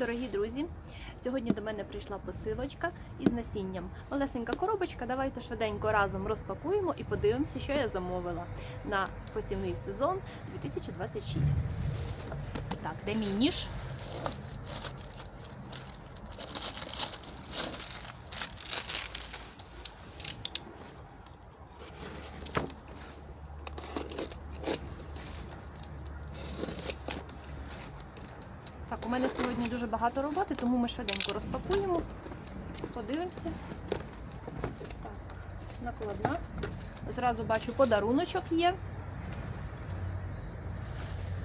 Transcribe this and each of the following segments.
Дорогі друзі, сьогодні до мене прийшла посилочка із насінням. Малесенька коробочка. Давайте швиденько разом розпакуємо і подивимося, що я замовила на посівний сезон 2026. Так, де мій ніж? Так, у мене сьогодні дуже багато роботи, тому ми швиденько розпакуємо, подивимося. Так, накладна. Зразу бачу, подаруночок є.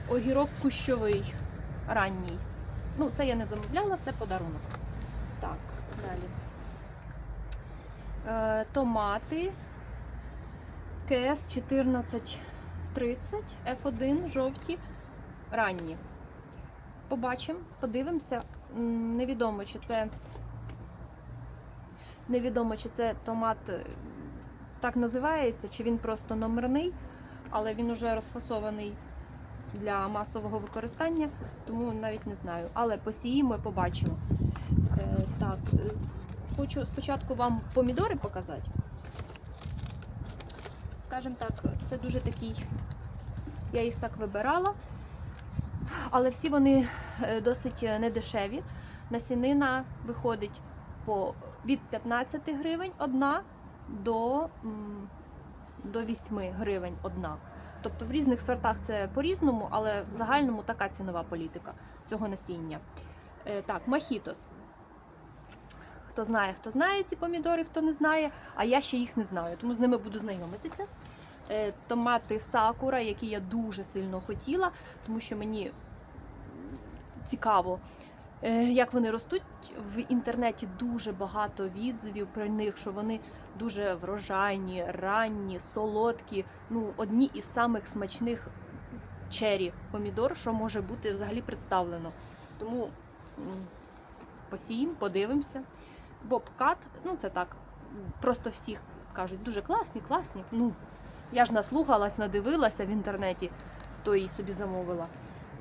Огірок кущовий, ранній. Ну, це я не замовляла, це подарунок. Так, далі. Е, томати КС 1430 F1 жовті, ранні. Побачимо, подивимося. Невідомо, чи це невідомо, чи це томат е, так називається, чи він просто номерний, але він уже розфасований для масового використання, тому навіть не знаю. Але посіємо і побачимо. Е, так, е, хочу спочатку вам помідори показати. Скажімо так, це дуже такий. Я їх так вибирала. Але всі вони е, досить недешеві. Насінина виходить по від 15 гривень одна до, до 8 гривень одна. Тобто в різних сортах це по-різному, але в загальному така цінова політика цього насіння. Е, Так, махітос. Хто знає, хто знає ці помідори, хто не знає, а я ще їх не знаю, тому з ними буду знайомитися. Е, Томати сакура, які я дуже сильно хотіла, тому що мені цікаво, е, як вони ростуть. В інтернеті дуже багато відзивів про них, що вони дуже врожайні, ранні, солодкі. Ну, одні із самих смачних чері помідор, що може бути взагалі представлено. Тому посіємо, подивимося. Бобкат, ну це так, просто всіх кажуть, дуже класні, класні. Ну, я ж наслухалась, надивилася в інтернеті, то її собі замовила.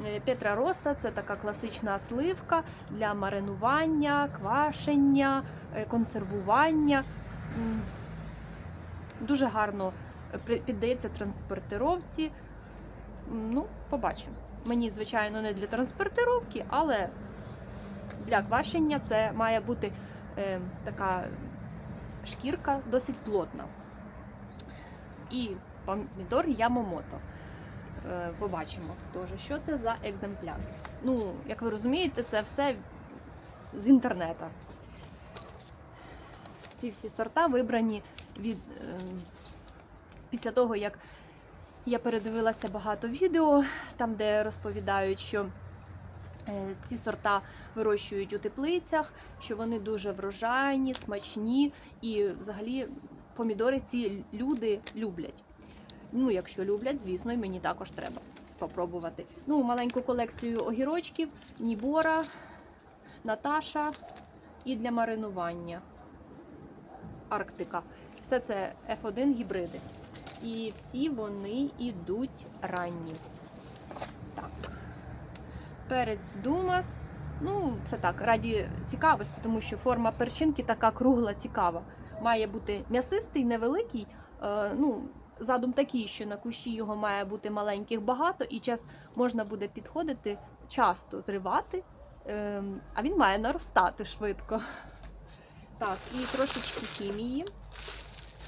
Е, Петра Роса це така класична сливка для маринування, квашення, е, консервування. Дуже гарно е, піддається транспортировці. Ну, побачимо. Мені, звичайно, не для транспортировки, але для квашення це має бути е, така шкірка досить плотна. І помідор Ямомото. Е, Побачимо теж, що це за екземпляр. Ну, як ви розумієте, це все з інтернету. Ці всі сорта вибрані від е, після того, як я передивилася багато відео, там, де розповідають, що е, ці сорта вирощують у теплицях, що вони дуже врожайні, смачні, і взагалі помідори ці люди люблять. Ну, якщо люблять, звісно, і мені також треба попробувати. Ну, маленьку колекцію огірочків, Нібора, Наташа і для маринування. Арктика. Все це F1 гібриди. І всі вони йдуть ранні. Так. Перець Думас. Ну, це так, раді цікавості, тому що форма перчинки така кругла, цікава. Має бути м'ясистий, невеликий. Е, ну, задум такий, що на кущі його має бути маленьких багато, і час можна буде підходити часто зривати, е, а він має наростати швидко. Так, і трошечки хімії.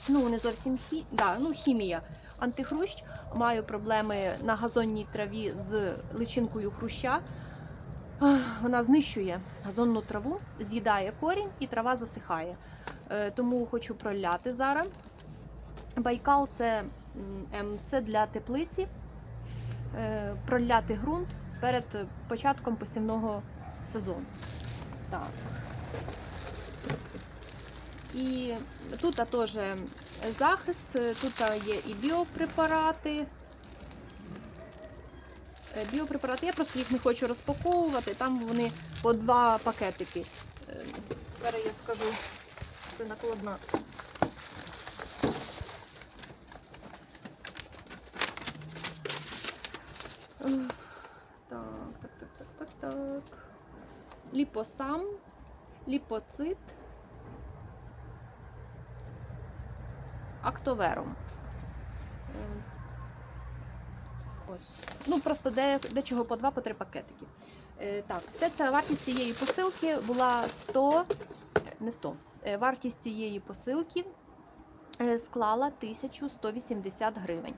Ну, не зовсім хі... да, ну, хімія. Антихрущ. Маю проблеми на газонній траві з личинкою хруща. Вона знищує газонну траву, з'їдає корінь і трава засихає. Е, Тому хочу проляти зараз. Байкал це, ем, це для теплиці. Е, Проляти ґрунт перед початком посівного сезону. Так. І тут теж захист, тут є і біопрепарати. Е, Біопрепарати, я просто їх не хочу розпаковувати, там вони по два пакетики. Зараз я скажу, це накладна. Так, так, так, так, так, так. ліпосам, ліпоцит, актовером. Ось. Ну, просто де, дечого по два, по три пакетики. Е, так, це, це вартість цієї посилки була 100, не 100, е, вартість цієї посилки е, склала 1180 гривень.